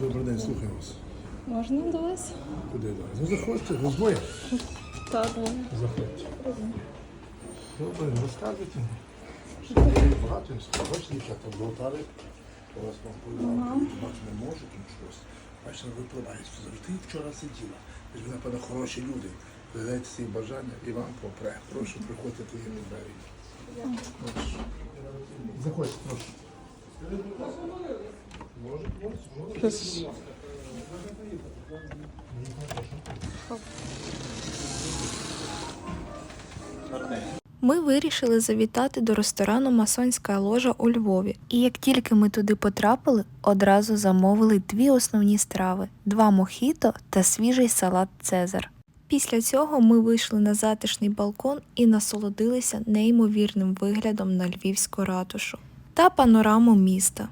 Добрий день, слухаю вас. Можна до вас? Куди далі? Ну заходьте, ви двоє. Так, давай. Заходьте. Добре, розказуйте мені. Що ви багато бачите, дівчата алтарі. У вас вам повідомляють, бачите, не можуть, тому щось. Бачите, ви впливаєте. Завжди вчора сиділа. Ви ж, напевно, хороші люди. Ви даєте свої бажання і вам попре. Прошу, приходьте таємні двері. Прошу. Заходьте, прошу. Може. Ми вирішили завітати до ресторану Масонська ложа у Львові. І як тільки ми туди потрапили, одразу замовили дві основні страви: два мохіто та свіжий салат Цезар. Після цього ми вийшли на затишний балкон і насолодилися неймовірним виглядом на львівську ратушу та панораму міста.